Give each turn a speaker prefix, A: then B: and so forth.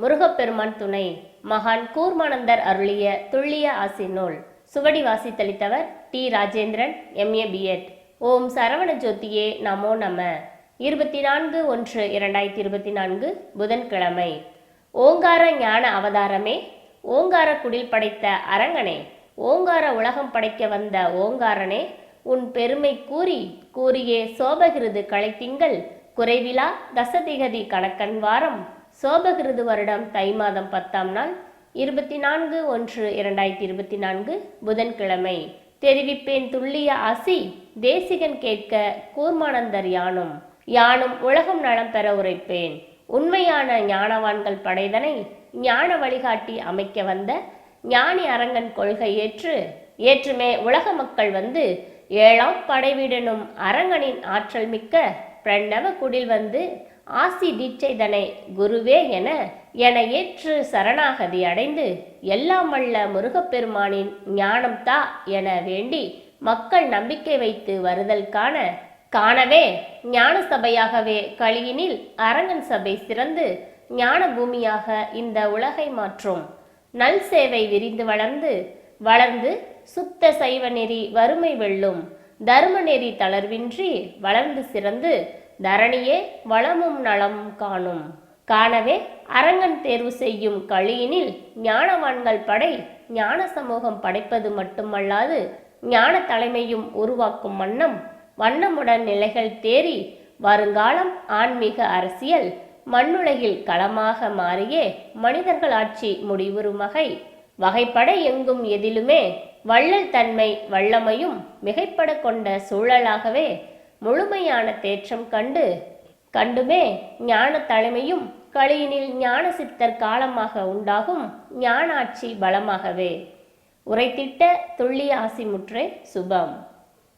A: முருகப்பெருமான் துணை மகான் கூர்மானந்தர் அருளிய துள்ளிய ஆசி நூல். சுவடி வாசித்தளித்தவர் டி ராஜேந்திரன் எம்ஏ பிஎட் ஓம் சரவண ஜோதியே நமோ நம. இருபத்தி நான்கு ஒன்று இரண்டாயிரத்தி இருபத்தி நான்கு புதன்கிழமை. ஓங்கார ஞான அவதாரமே. ஓங்கார குடில் படைத்த அரங்கனே. ஓங்கார உலகம் படைக்க வந்த ஓங்காரனே. உன் பெருமை கூறி கூறியே சோபகிருது களைத்திங்கள். குறைவிலா தசதிகதி கணக்கன் வாரம். சோபகிருது வருடம் தை மாதம் பத்தாம் நாள் இருபத்தி நான்கு ஒன்று இரண்டாயிரத்தி இருபத்தி நான்கு புதன்கிழமை. தெரிவிப்பேன் துல்லிய ஆசி தேசிகன் கேட்க கூர்மானந்தர் யானும். யானும் உலகம் நலம் பெற உரைப்பேன். உண்மையான ஞானவான்கள் படைதனை ஞான வழிகாட்டி அமைக்க வந்த ஞானி அரங்கன் கொள்கை ஏற்று ஏற்றுமே உலக மக்கள் வந்து ஏழாம் படைவீடனும் அரங்கனின் ஆற்றல் மிக்க பிரணவ குடில் வந்து ஆசி தீட்சைதனை குருவே என என ஏற்று சரணாகதி அடைந்து எல்லாம் வல்ல முருகப்பெருமானின் ஞானம்தா என வேண்டி மக்கள் நம்பிக்கை வைத்து வருதல் காண காணவே ஞான சபையாகவே கழியினில் அரங்கன் சபை சிறந்து ஞான பூமியாக இந்த உலகை மாற்றும். நல் சேவை விரிந்து வளர்ந்து வளர்ந்து சுத்த சைவ நெறி வறுமை வெல்லும். தர்மநெறி தளர்வின்றி வளர்ந்து சிறந்து தரணியே வளமும் நலம் காணும். காணவே அரங்கன் தேர்வு செய்யும் களியினில் ஞானவான்கள் படை ஞான சமூகம் படைப்பது மட்டுமல்லாது ஞான தலைமையும் உருவாக்கும் வண்ணம் வண்ணமுடன் நிலைகள் தேறி வருங்காலம் ஆன்மீக அரசியல் மண்ணுலகில் களமாக மாறியே மனிதர்கள் ஆட்சி முடிவுறுமகை வகை வகைப்பட எங்கும் எதிலுமே வள்ளல் தன்மை வல்லமையும் மிகைப்பட கொண்ட சூழலாகவே முழுமையான தேற்றம் கண்டு கண்டுமே ஞான தலைமையும் களியினில் ஞான சித்தர் காலமாக உண்டாகும் ஞானாட்சி பலமாகவே. உரைத்திட்ட துள்ளி ஆசிமுற்றே சுபம்.